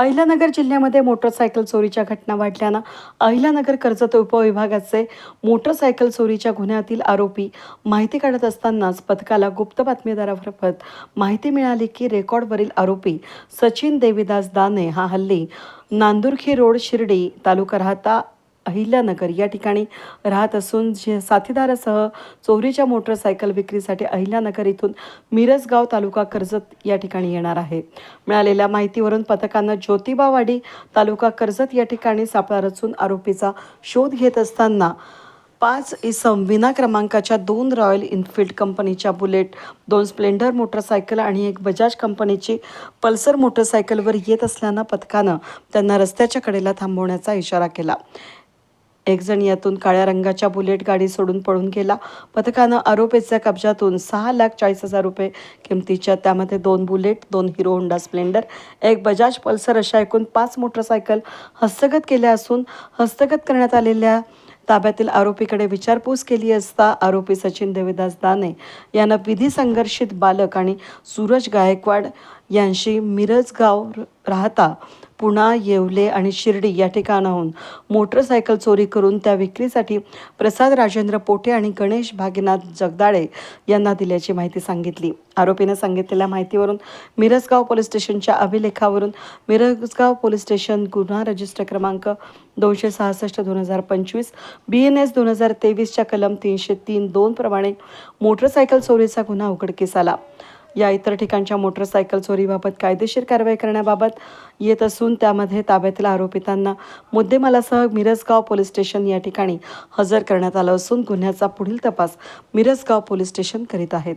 अहिल्यानगर जिल्ह्यामध्ये मोटरसायकल चोरीच्या घटना वाढल्यानं अहिल्यानगर कर्जत उपविभागाचे मोटरसायकल चोरीच्या गुन्ह्यातील आरोपी माहिती काढत असतानाच पथकाला गुप्त बातमीदारामार्फत माहिती मिळाली की रेकॉर्डवरील आरोपी सचिन देवीदास दाने हा हल्ली नांदुरखी रोड शिर्डी तालुका राहता अहिल्यानगर या ठिकाणी राहत असून जे साथीदारासह चोरीच्या मोटरसायकल विक्रीसाठी अहिल्यानगर इथून मिरजगाव तालुका कर्जत या ठिकाणी येणार आहे. मिळालेल्या माहितीवरून पथकानं ज्योतिबावाडी तालुका कर्जत या ठिकाणी सापळा रचून आरोपीचा शोध घेत असताना पाच इसम विना क्रमांकाच्या दोन रॉयल इनफिल्ड कंपनीच्या बुलेट दोन स्प्लेंडर मोटरसायकल आणि एक बजाज कंपनीची पल्सर मोटरसायकलवर येत असल्यानं पथकानं त्यांना रस्त्याच्या कडेला थांबवण्याचा इशारा केला. एकजण यातून काळ्या रंगाच्या बुलेट गाडी सोडून पळून गेला. पथकानं आरोपीच्या कब्जातून सहा लाख चाळीस हजार रुपये किमतीच्या त्यामध्ये दोन बुलेट दोन हिरो होंडा स्प्लेंडर एक बजाज पल्सर अशा एकूण पाच मोटरसायकल हस्तगत केल्या असून हस्तगत करण्यात आलेल्या ताब्यातील आरोपीकडे विचारपूस केली असता आरोपी सचिन देवीदास दाने यानं विधी संघर्षित बालक आणि सूरज गायकवाड यांशी मिरजगाव राहता पुणा येवले आणि शिर्डी या ठिकाणाहून मोटरसायकल चोरी करून त्या विक्रीसाठी प्रसाद राजेंद्र पोटे आणि गणेश भागीनाथ जगदाळे यांना दिल्याची माहिती सांगितली. आरोपीने सांगितलेल्या माहितीवरून मिरजगाव पोलीस स्टेशनच्या अभिलेखावरून मिरजगाव पोलीस स्टेशन गुन्हा रजिस्टर क्रमांक दोनशे सहासष्ट दोन हजार पंचवीस बी एन एस दोन हजार तेवीसच्या कलम तीनशे तीन दोन प्रमाणे मोटरसायकल चोरीचा गुन्हा उघडकीस आला. या इतर ठिकाणच्या मोटरसायकल चोरीबाबत कायदेशीर कारवाई करण्याबाबत येत असून त्यामध्ये ताब्यातील आरोपितांना मुद्देमालासह मिरजगाव पोलीस स्टेशन या ठिकाणी हजर करण्यात आलं असून गुन्ह्याचा पुढील तपास मिरजगाव पोलीस स्टेशन करीत आहेत.